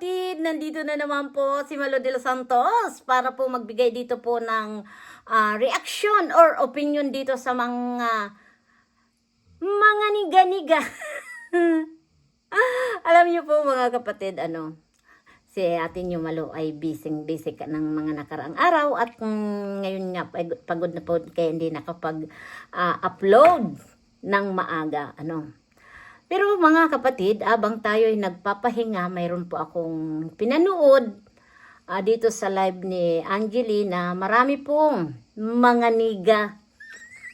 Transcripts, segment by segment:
kapatid, nandito na naman po si Malo de los Santos para po magbigay dito po ng ah, reaction or opinion dito sa mga mga niga-niga. Alam niyo po mga kapatid, ano, si atin yung Malo ay busy-busy ka ng mga nakaraang araw at mm, ngayon nga pag- pagod na po kaya hindi nakapag-upload ng maaga. Ano, pero mga kapatid, abang tayo ay nagpapahinga, mayroon po akong pinanood ah, dito sa live ni Angelina. Marami pong mga niga,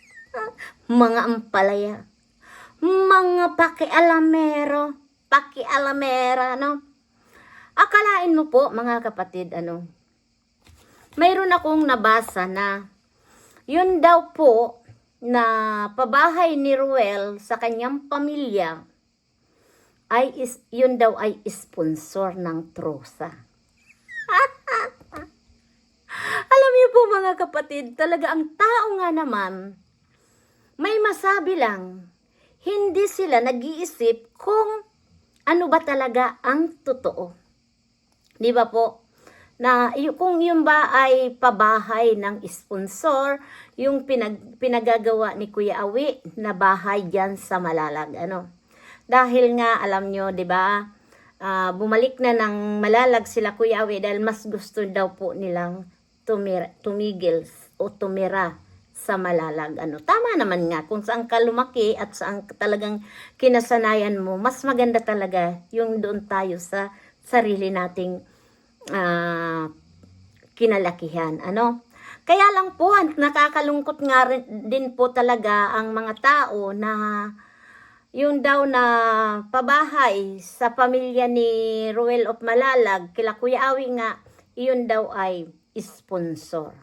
mga ampalaya, mga pakialamero, pakialamera, no? Akalain mo po, mga kapatid, ano, mayroon akong nabasa na yun daw po na pabahay ni Ruel sa kanyang pamilya ay is, yun daw ay sponsor ng trosa. Alam niyo po mga kapatid, talaga ang tao nga naman, may masabi lang, hindi sila nag-iisip kung ano ba talaga ang totoo. Di ba po? Na kung yun ba ay pabahay ng sponsor, yung pinag, pinagagawa ni Kuya Awi na bahay dyan sa Malalag. Ano? Dahil nga, alam nyo, di ba, ah, bumalik na ng Malalag sila Kuya Awi dahil mas gusto daw po nilang tumira, tumigil o tumira sa Malalag. Ano, tama naman nga, kung saan ka lumaki at saan talagang kinasanayan mo, mas maganda talaga yung doon tayo sa sarili nating ah, kinalakihan. Ano? Kaya lang po, nakakalungkot nga rin, din po talaga ang mga tao na yung daw na pabahay sa pamilya ni Ruel of Malalag, kila Kuya Awi nga, iyon daw ay sponsor.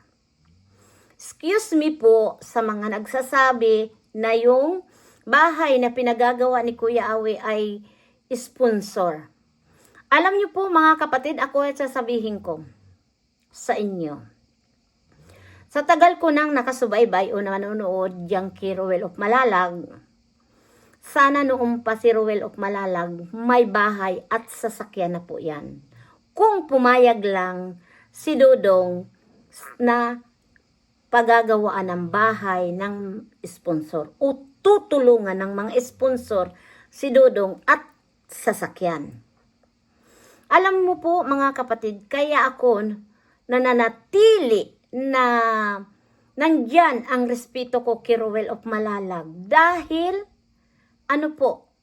Excuse me po sa mga nagsasabi na yung bahay na pinagagawa ni Kuya Awi ay sponsor. Alam niyo po mga kapatid, ako ay sasabihin ko sa inyo. Sa tagal ko nang nakasubaybay o nanonood diyang kay Ruel of Malalag, sana noong pa si Ruel of Malalag, may bahay at sasakyan na po yan. Kung pumayag lang si Dodong na pagagawaan ng bahay ng sponsor o tutulungan ng mga sponsor si Dodong at sasakyan. Alam mo po mga kapatid, kaya ako nananatili na nandyan ang respeto ko kay Ruel of Malalag dahil ano po,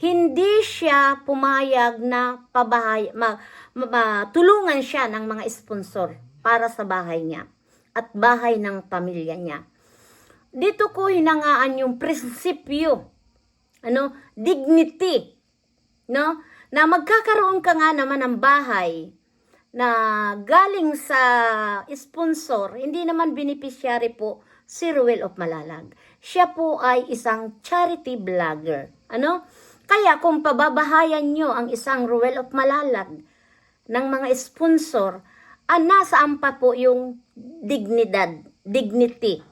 hindi siya pumayag na pabahay, ma, ma- tulungan siya ng mga sponsor para sa bahay niya at bahay ng pamilya niya. Dito ko hinangaan yung prinsipyo, ano, dignity, no? Na magkakaroon ka nga naman ng bahay na galing sa sponsor, hindi naman beneficiary po si Ruel of Malalag. Siya po ay isang charity vlogger. Ano? Kaya kung pababahayan nyo ang isang Ruel of Malalag ng mga sponsor, ah, nasaan pa po yung dignidad, dignity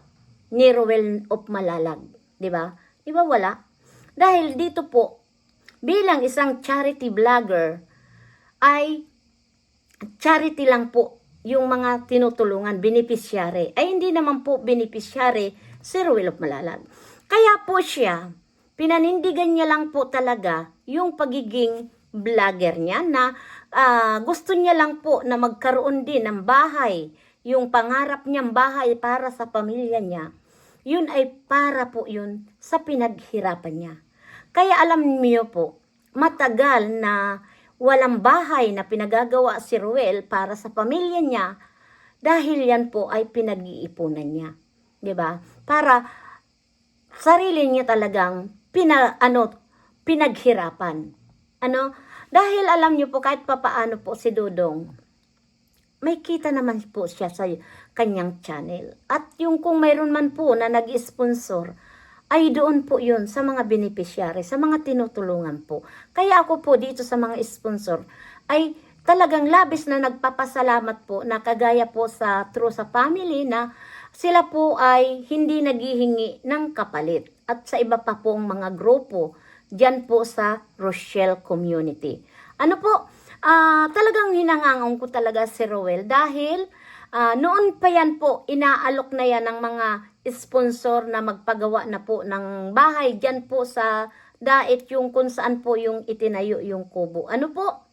ni Ruel of Malalag. Di ba? Di ba wala? Dahil dito po, bilang isang charity vlogger, ay charity lang po yung mga tinutulungan, beneficiary. Ay hindi naman po beneficiary si Ruel of Malalag. Kaya po siya, pinanindigan niya lang po talaga yung pagiging vlogger niya na ah, gusto niya lang po na magkaroon din ng bahay. Yung pangarap niyang bahay para sa pamilya niya, yun ay para po yun sa pinaghirapan niya. Kaya alam niyo po, matagal na walang bahay na pinagagawa si Ruel para sa pamilya niya dahil yan po ay pinag-iipunan niya. 'Di ba? Para sarili niya talagang pina, ano, pinaghirapan. Ano? Dahil alam niyo po kahit papaano po si Dudong, may kita naman po siya sa kanyang channel. At yung kung mayroon man po na nag-sponsor, ay doon po yun sa mga beneficiary, sa mga tinutulungan po. Kaya ako po dito sa mga sponsor ay talagang labis na nagpapasalamat po na kagaya po sa True sa Family na sila po ay hindi naghihingi ng kapalit at sa iba pa pong mga grupo dyan po sa Rochelle Community. Ano po, ah, talagang hinangangon ko talaga si Roel dahil ah, noon pa yan po, inaalok na yan ng mga sponsor na magpagawa na po ng bahay dyan po sa dait yung kung saan po yung itinayo yung kubo. Ano po?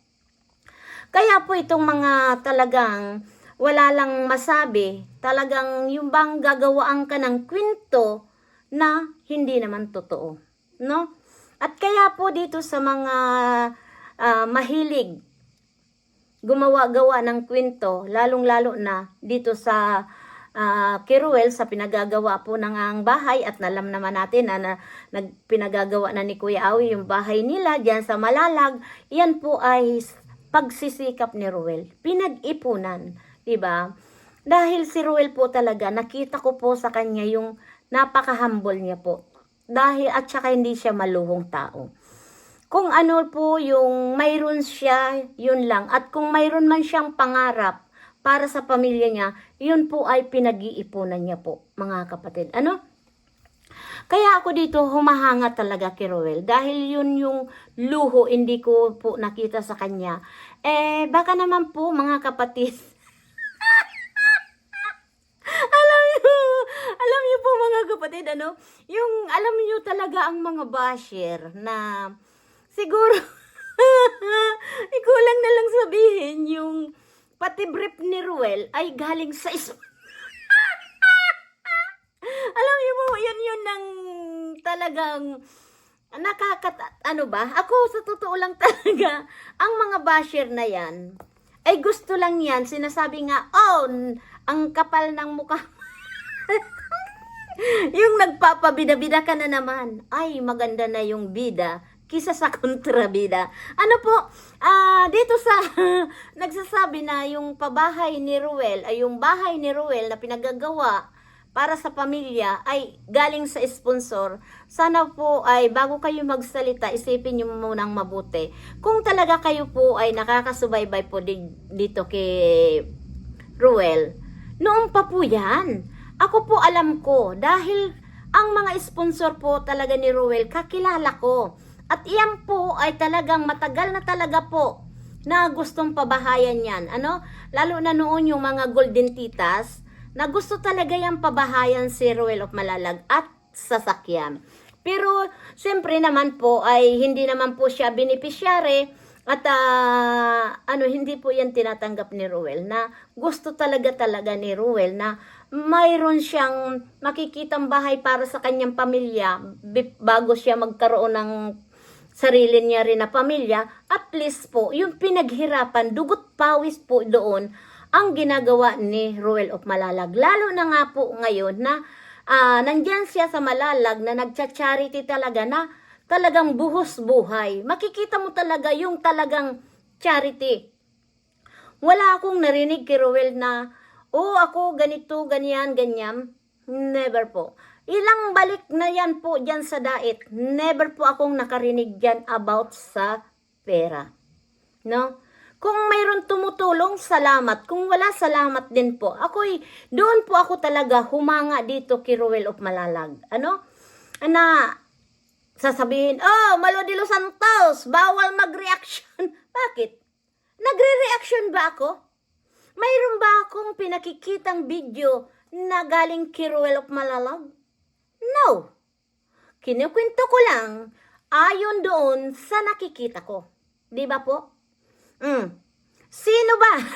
Kaya po itong mga talagang wala lang masabi, talagang yung bang gagawaan ka ng kwento na hindi naman totoo. No? At kaya po dito sa mga ah, mahilig gumawa-gawa ng kwento, lalong-lalo na dito sa ah, Kiruel sa pinagagawa po ng ang bahay at nalam naman natin na, na nagpinagagawa na ni Kuya Awi yung bahay nila diyan sa Malalag, yan po ay pagsisikap ni Ruel. Pinag-ipunan, 'di ba? Dahil si Ruel po talaga, nakita ko po sa kanya yung napaka-humble niya po. Dahil at saka hindi siya maluhong tao kung ano po yung mayroon siya, yun lang. At kung mayroon man siyang pangarap para sa pamilya niya, yun po ay pinag-iipunan niya po, mga kapatid. Ano? Kaya ako dito humahanga talaga kay Roel dahil yun yung luho hindi ko po nakita sa kanya. Eh baka naman po mga kapatid. alam niyo, alam niyo po mga kapatid ano, yung alam niyo talaga ang mga basher na siguro ikulang na lang sabihin yung pati brief ni Ruel ay galing sa is alam po, yun yun ng talagang nakakat ano ba? Ako sa totoo lang talaga, ang mga basher na yan ay gusto lang yan, sinasabi nga, oh, ang kapal ng mukha. yung nagpapabida-bida ka na naman, ay maganda na yung bida kisa sa kontrabida. Ano po, ah dito sa nagsasabi na yung pabahay ni Ruel, ay yung bahay ni Ruel na pinagagawa para sa pamilya ay galing sa sponsor. Sana po ay bago kayo magsalita, isipin niyo munang mabuti. Kung talaga kayo po ay nakakasubaybay po di- dito kay Ruel, noon pa po yan. Ako po alam ko dahil ang mga sponsor po talaga ni Ruel, kakilala ko. At iyan po ay talagang matagal na talaga po na gustong pabahayan yan. Ano? Lalo na noon yung mga golden titas na gusto talaga yung pabahayan si Ruel of Malalag at sasakyan. Pero siyempre naman po ay hindi naman po siya beneficiary at ah, ano hindi po yan tinatanggap ni Ruel na gusto talaga talaga ni Ruel na mayroon siyang makikitang bahay para sa kanyang pamilya bago siya magkaroon ng sarili niya rin na pamilya, at least po, yung pinaghirapan, dugot pawis po doon, ang ginagawa ni Ruel of Malalag. Lalo na nga po ngayon na ah, nandyan siya sa Malalag na nagcha-charity talaga na talagang buhos buhay. Makikita mo talaga yung talagang charity. Wala akong narinig kay Ruel na, oh ako ganito, ganyan, ganyan. Never po. Ilang balik na yan po dyan sa dait. Never po akong nakarinig dyan about sa pera. No? Kung mayroon tumutulong, salamat. Kung wala, salamat din po. Ako'y, doon po ako talaga humanga dito kay Ruel of Malalag. Ano? Na, sasabihin, oh, Malo de los Santos, bawal mag-reaction. Bakit? Nagre-reaction ba ako? Mayroon ba akong pinakikitang video na galing kay Ruel of Malalag? No. Kinukwento ko lang ayon doon sa nakikita ko. Di ba po? Mm. Sino ba?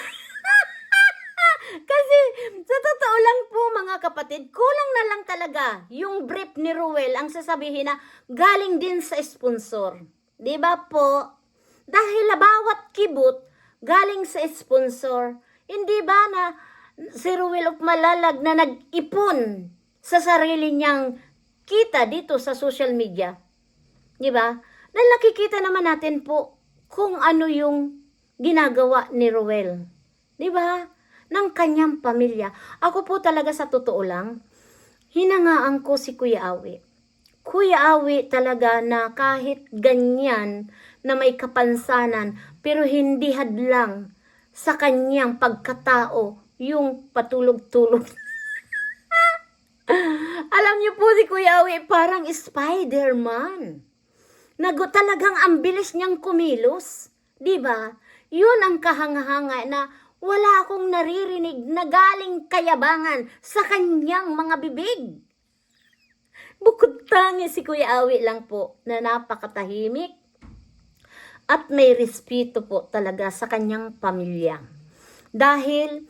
Kasi sa totoo lang po mga kapatid, kulang na lang talaga yung brief ni Ruel ang sasabihin na galing din sa sponsor. Di ba po? Dahil bawat kibot galing sa sponsor. Hindi ba na si Ruel of Malalag na nag-ipon sa sarili niyang kita dito sa social media? Di ba? Na nakikita naman natin po kung ano yung ginagawa ni Ruel. Di ba? Ng kanyang pamilya. Ako po talaga sa totoo lang, hinangaan ko si Kuya Awi. Kuya Awi talaga na kahit ganyan na may kapansanan pero hindi hadlang sa kanyang pagkatao yung patulog-tulog. Alam niyo po si Kuya Awi parang Spider-Man. Nago talagang ang bilis niyang kumilos. 'Di ba? Yun ang kahanga-hanga na wala akong naririnig na galing kayabangan sa kanyang mga bibig. Bukod tangi si Kuya Awi lang po na napakatahimik at may respeto po talaga sa kanyang pamilya. Dahil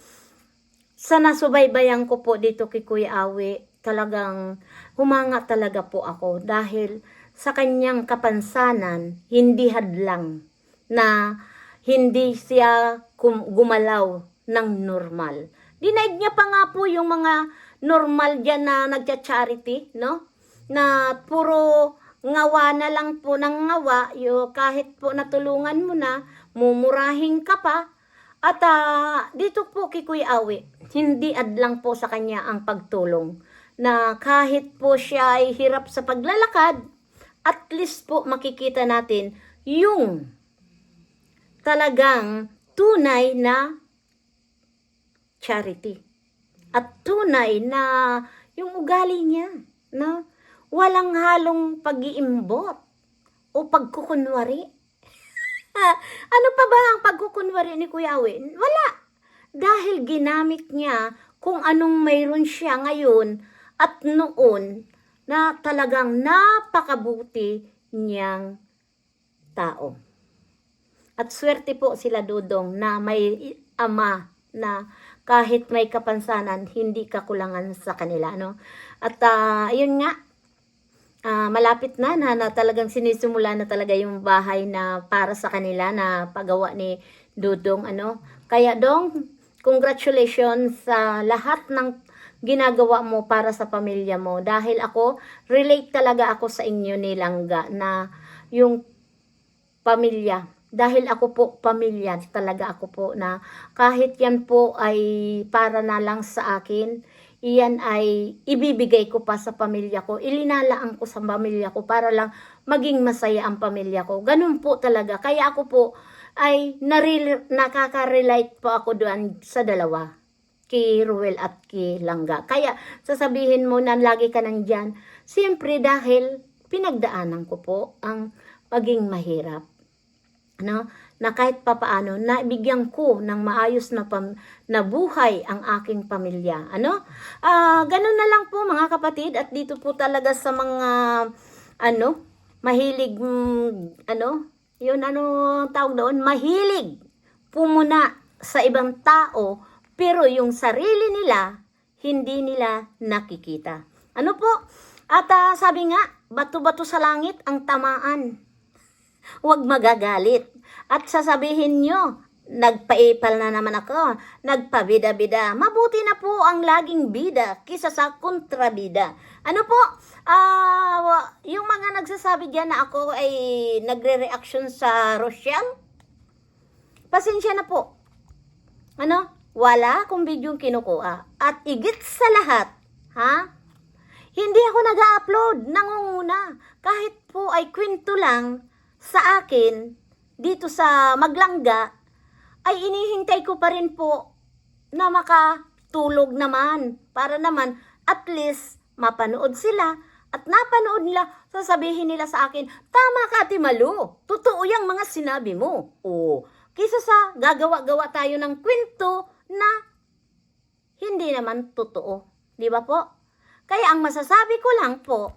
sa nasubaybayan ko po dito kay Kuya Awi, talagang humanga talaga po ako dahil sa kanyang kapansanan, hindi hadlang na hindi siya gumalaw ng normal. Dinaig niya pa nga po yung mga normal dyan na nagcha-charity, no? Na puro ngawa na lang po ng ngawa, yo, kahit po natulungan mo na, mumurahin ka pa. At ah, dito po kay Kuya Awi, hindi adlang po sa kanya ang pagtulong. Na kahit po siya ay hirap sa paglalakad, at least po makikita natin yung talagang tunay na charity. At tunay na yung ugali niya, no? Walang halong pag-iimbot o pagkukunwari. ano pa ba ang pagkukunwari ni Kuya? Wala. Dahil ginamit niya kung anong mayroon siya ngayon at noon na talagang napakabuti niyang tao. At swerte po sila dudong na may ama na kahit may kapansanan, hindi kakulangan sa kanila. No? At ah, yun nga, ah, malapit na, na na talagang sinisimula na talaga yung bahay na para sa kanila na pagawa ni Dudong. Ano? Kaya dong, congratulations sa lahat ng ginagawa mo para sa pamilya mo. Dahil ako, relate talaga ako sa inyo ni Langga na yung pamilya. Dahil ako po pamilya, talaga ako po na kahit yan po ay para na lang sa akin, iyan ay ibibigay ko pa sa pamilya ko. Ilinalaan ko sa pamilya ko para lang maging masaya ang pamilya ko. Ganun po talaga. Kaya ako po ay nakaka-relate po ako doon sa dalawa. Kay Ruel at kay Langga. Kaya sasabihin mo na lagi ka nandyan. Siyempre dahil pinagdaanan ko po ang paging mahirap no? na kahit papaano nabigyan ko ng maayos na pam, na buhay ang aking pamilya. Ano? Ah, ganun na lang po mga kapatid at dito po talaga sa mga ano, mahilig mm, ano, yun ano tawag doon, mahilig pumuna sa ibang tao pero yung sarili nila hindi nila nakikita. Ano po? At ah, sabi nga, bato-bato sa langit ang tamaan huwag magagalit. At sasabihin nyo, nagpaipal na naman ako, nagpabida-bida. Mabuti na po ang laging bida kisa sa kontrabida. Ano po, wa- yung mga nagsasabi dyan na ako ay nagre-reaction sa Rochelle, pasensya na po. Ano? Wala akong video kinukuha. At igit sa lahat, ha? Hindi ako nag-upload, nangunguna. Kahit po ay kwento lang sa akin, dito sa Maglangga, ay inihintay ko pa rin po na makatulog naman. Para naman, at least, mapanood sila. At napanood nila, sasabihin nila sa akin, tama ka, Ate Malu. Totoo yung mga sinabi mo. O, kisa sa gagawa-gawa tayo ng kwento na hindi naman totoo. Di ba po? Kaya ang masasabi ko lang po,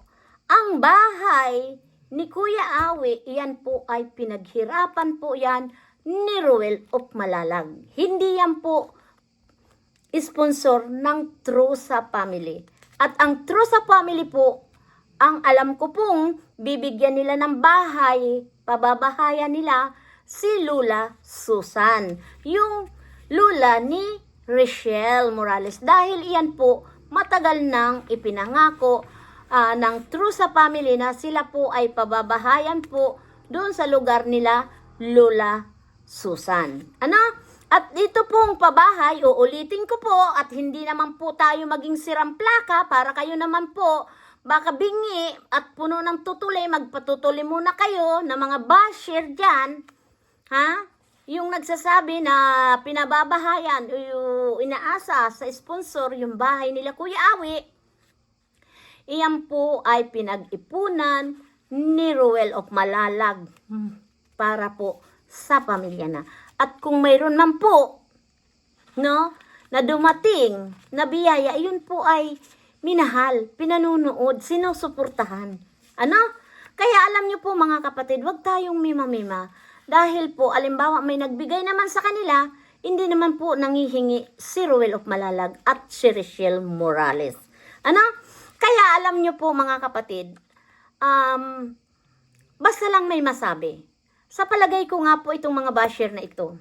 ang bahay ni Kuya Awi, iyan po ay pinaghirapan po yan ni Ruel of Malalag. Hindi yan po sponsor ng True sa Family. At ang True sa Family po, ang alam ko pong bibigyan nila ng bahay, pababahayan nila si Lula Susan. Yung Lula ni Rochelle Morales. Dahil iyan po, matagal nang ipinangako ah, ng True sa Family na sila po ay pababahayan po doon sa lugar nila Lola Susan. Ano? At dito pong pabahay, uulitin ko po at hindi naman po tayo maging sirang plaka para kayo naman po baka bingi at puno ng tutuli, magpatutuli muna kayo na mga basher dyan. Ha? Yung nagsasabi na pinababahayan o yung inaasa sa sponsor yung bahay nila Kuya Awi, iyan po ay pinag-ipunan ni Ruel of Malalag para po sa pamilya na. At kung mayroon man po, no, na dumating na biyaya, yun po ay minahal, pinanunood, sinusuportahan. Ano? Kaya alam niyo po mga kapatid, wag tayong mima-mima. Dahil po, alimbawa may nagbigay naman sa kanila, hindi naman po nangihingi si Ruel of Malalag at si Richelle Morales. Ano? Kaya alam niyo po mga kapatid, um, basta lang may masabi. Sa palagay ko nga po itong mga basher na ito,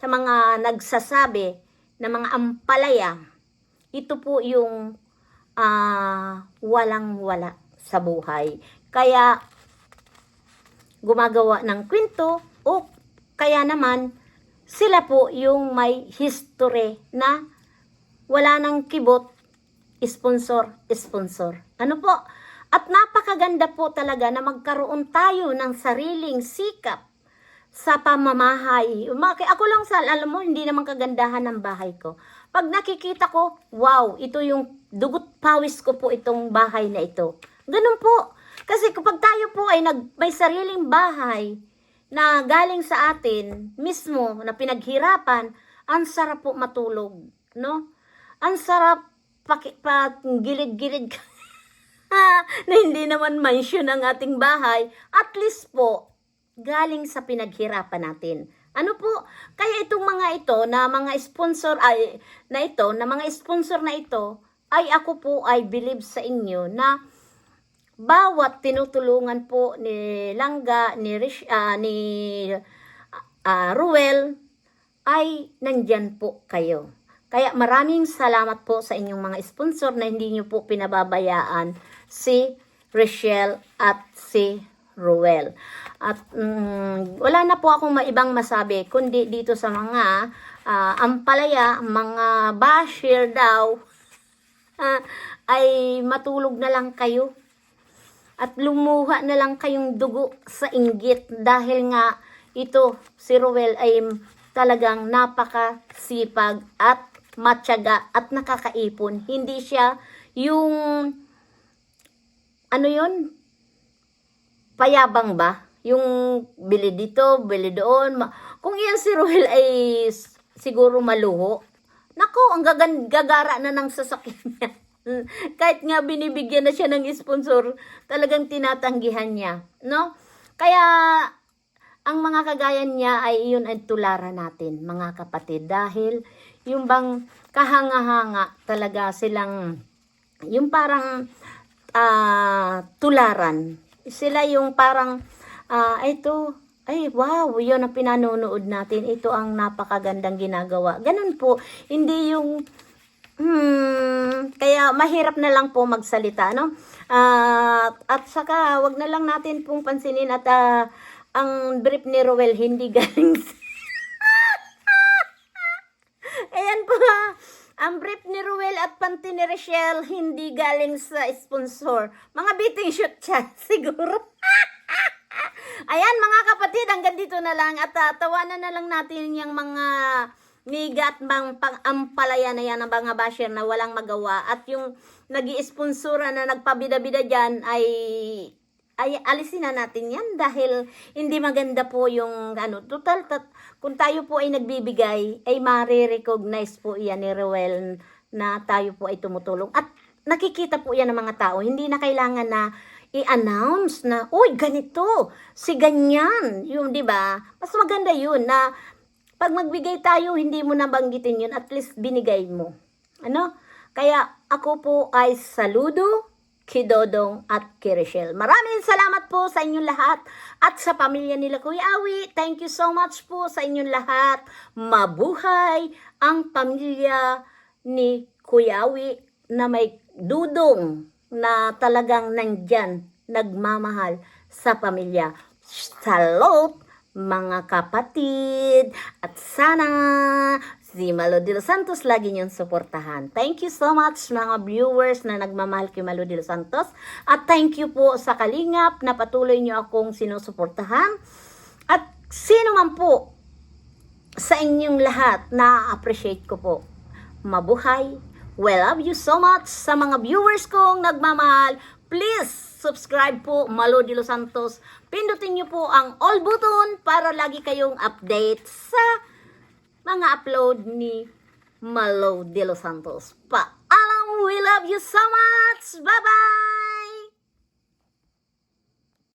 sa mga nagsasabi na mga ampalaya, ito po yung ah, walang-wala sa buhay. Kaya gumagawa ng kwento o kaya naman sila po yung may history na wala nang kibot, sponsor, sponsor. Ano po? At napakaganda po talaga na magkaroon tayo ng sariling sikap sa pamamahay. Maki- Ako lang sa, alam mo, hindi naman kagandahan ng bahay ko. Pag nakikita ko, wow, ito yung dugot pawis ko po itong bahay na ito. Ganun po. Kasi kapag tayo po ay nag, may sariling bahay na galing sa atin mismo, na pinaghirapan, ang sarap po matulog. No? Ang sarap paki, pa, gilid-gilid na hindi naman mansion ang ating bahay, at least po, galing sa pinaghirapan natin. Ano po? Kaya itong mga ito, na mga sponsor, ay, na ito, na mga sponsor na ito, ay ako po ay believe sa inyo na bawat tinutulungan po ni Langga, ni, Rish, ah, ni ah, Ruel, ay nandyan po kayo. Kaya maraming salamat po sa inyong mga sponsor na hindi nyo po pinababayaan si Rochelle at si Ruel. At mm, wala na po akong maibang masabi kundi dito sa mga ah, ampalaya, mga basher daw, ah, ay matulog na lang kayo at lumuha na lang kayong dugo sa inggit dahil nga ito si Ruel ay talagang napakasipag at matyaga at nakakaipon. Hindi siya yung ano yon payabang ba? Yung bili dito, bili doon. Kung iyan si Ruel ay siguro maluho, nako, ang gagan- gagara na ng sasakyan niya. Kahit nga binibigyan na siya ng sponsor, talagang tinatanggihan niya. No? Kaya, ang mga kagayan niya ay iyon ay tularan natin, mga kapatid. Dahil, yung bang kahanga-hanga talaga silang, yung parang ah, tularan. Sila yung parang, ah, ito, ay wow, yun ang pinanonood natin. Ito ang napakagandang ginagawa. Ganun po, hindi yung, hmm, kaya mahirap na lang po magsalita, no? Ah, at saka, wag na lang natin pong pansinin at ah, ang brief ni Roel hindi galing sa Ayan po ha. Ang brief ni Ruel at panty ni Rochelle hindi galing sa sponsor. Mga beating shoot siya, siguro. Ayan mga kapatid, hanggang dito na lang. At uh, tawanan na lang natin yung mga niga at bang pang-ampalaya na yan ng mga basher na walang magawa. At yung nag sponsora na nagpabida-bida dyan ay ay alisin na natin yan dahil hindi maganda po yung ano total tat, kung tayo po ay nagbibigay ay mare-recognize po yan ni Rowell na tayo po ay tumutulong at nakikita po yan ng mga tao hindi na kailangan na i-announce na uy ganito si ganyan yung di ba mas maganda yun na pag magbigay tayo hindi mo nabanggitin yun at least binigay mo ano kaya ako po ay saludo Kidodong at Kirishel. Maraming salamat po sa inyong lahat at sa pamilya nila Kuya Awi. Thank you so much po sa inyong lahat. Mabuhay ang pamilya ni Kuya Awi na may dudong na talagang nandyan nagmamahal sa pamilya. Salot mga kapatid at sana si Malo Santos lagi niyong suportahan. Thank you so much mga viewers na nagmamahal kay Malo Santos at thank you po sa Kalingap na patuloy niyo akong sinusuportahan at sino man po sa inyong lahat na appreciate ko po. Mabuhay. We love you so much sa mga viewers kong nagmamahal. Please, subscribe po, Malo de los Santos. Pindutin niyo po ang all button para lagi kayong update sa mga upload ni Malo de los Santos. Paalam, we love you so much! Bye-bye!